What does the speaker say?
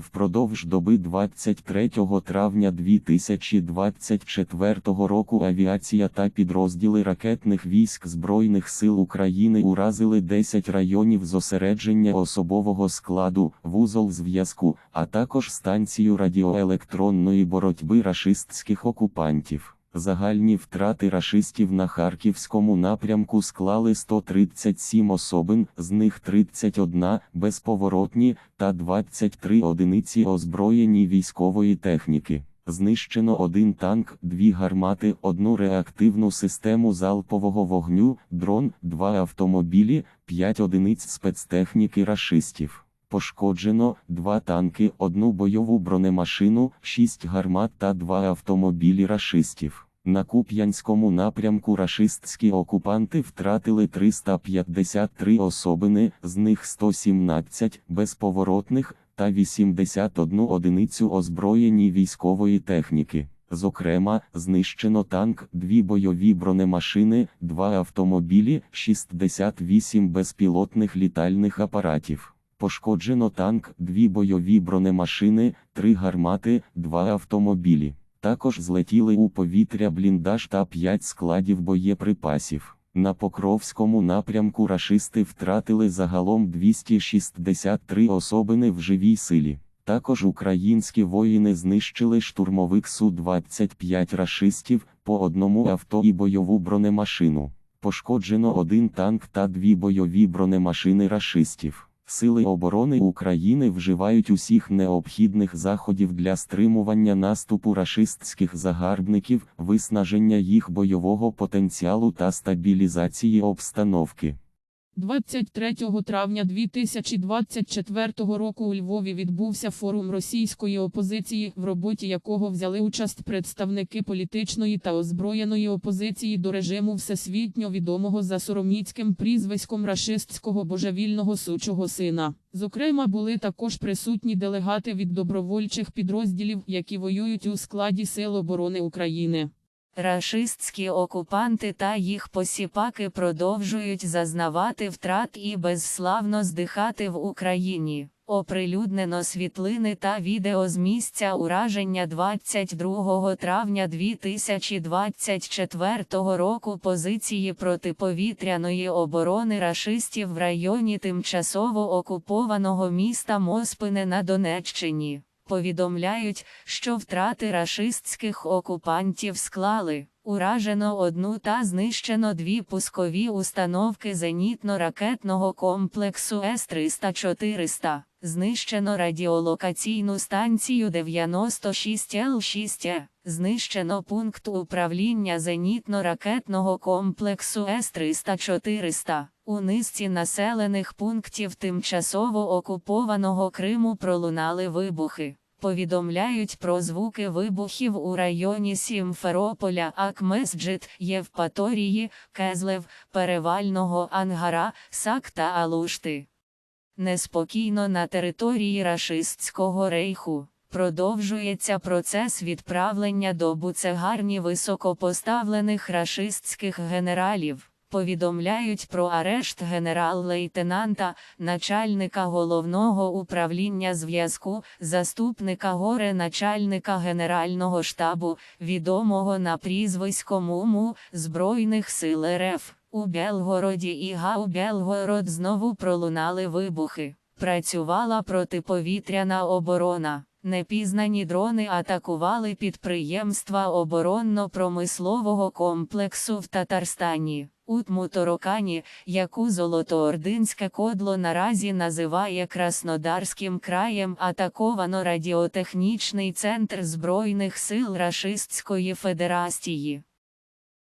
Впродовж доби 23 травня 2024 року авіація та підрозділи ракетних військ Збройних сил України уразили 10 районів зосередження особового складу, вузол зв'язку, а також станцію радіоелектронної боротьби рашистських окупантів. Загальні втрати рашистів на харківському напрямку склали 137 особин, з них 31 безповоротні та 23 одиниці озброєні військової техніки. Знищено один танк, дві гармати, одну реактивну систему залпового вогню, дрон, два автомобілі, 5 одиниць спецтехніки рашистів. Пошкоджено два танки, одну бойову бронемашину, 6 гармат та два автомобілі рашистів. На Куп'янському напрямку рашистські окупанти втратили 353 особини, з них 117 безповоротних та 81 одиницю озброєні військової техніки. Зокрема, знищено танк, дві бойові бронемашини, два автомобілі, 68 безпілотних літальних апаратів. Пошкоджено танк, дві бойові бронемашини, три гармати, два автомобілі. Також злетіли у повітря бліндаж та 5 складів боєприпасів. На Покровському напрямку рашисти втратили загалом 263 особини в живій силі. Також українські воїни знищили штурмовик Су-25 рашистів по одному авто і бойову бронемашину. Пошкоджено один танк та дві бойові бронемашини рашистів. Сили оборони України вживають усіх необхідних заходів для стримування наступу рашистських загарбників, виснаження їх бойового потенціалу та стабілізації обстановки. 23 травня 2024 року у Львові відбувся форум російської опозиції, в роботі якого взяли участь представники політичної та озброєної опозиції до режиму всесвітньо відомого за сороміцьким прізвиськом рашистського божевільного сучого сина. Зокрема, були також присутні делегати від добровольчих підрозділів, які воюють у складі Сил оборони України. Рашистські окупанти та їх посіпаки продовжують зазнавати втрат і безславно здихати в Україні. Оприлюднено світлини та відео з місця ураження 22 травня 2024 року позиції протиповітряної оборони рашистів в районі тимчасово окупованого міста Моспине на Донеччині повідомляють, що втрати рашистських окупантів склали. Уражено одну та знищено дві пускові установки зенітно-ракетного комплексу С-300-400. Знищено радіолокаційну станцію 96 Л6, знищено пункт управління зенітно-ракетного комплексу С-300-400. У низці населених пунктів тимчасово окупованого Криму пролунали вибухи. Повідомляють про звуки вибухів у районі Сімферополя, Акмесджит, Євпаторії, Кезлев, Перевального Ангара, Сак та Алушти. Неспокійно на території рашистського рейху. Продовжується процес відправлення до буцегарні високопоставлених рашистських генералів. Повідомляють про арешт генерал-лейтенанта, начальника головного управління зв'язку, заступника горе начальника Генерального штабу, відомого на прізвисько МУМУ Збройних сил РФ. У Белгороді і Гау-Белгород знову пролунали вибухи. Працювала протиповітряна оборона. Непізнані дрони атакували підприємства оборонно-промислового комплексу в Татарстані. Утмуторокані, яку Золотоординське кодло наразі називає Краснодарським краєм, атаковано радіотехнічний центр Збройних сил Рашистської Федерації.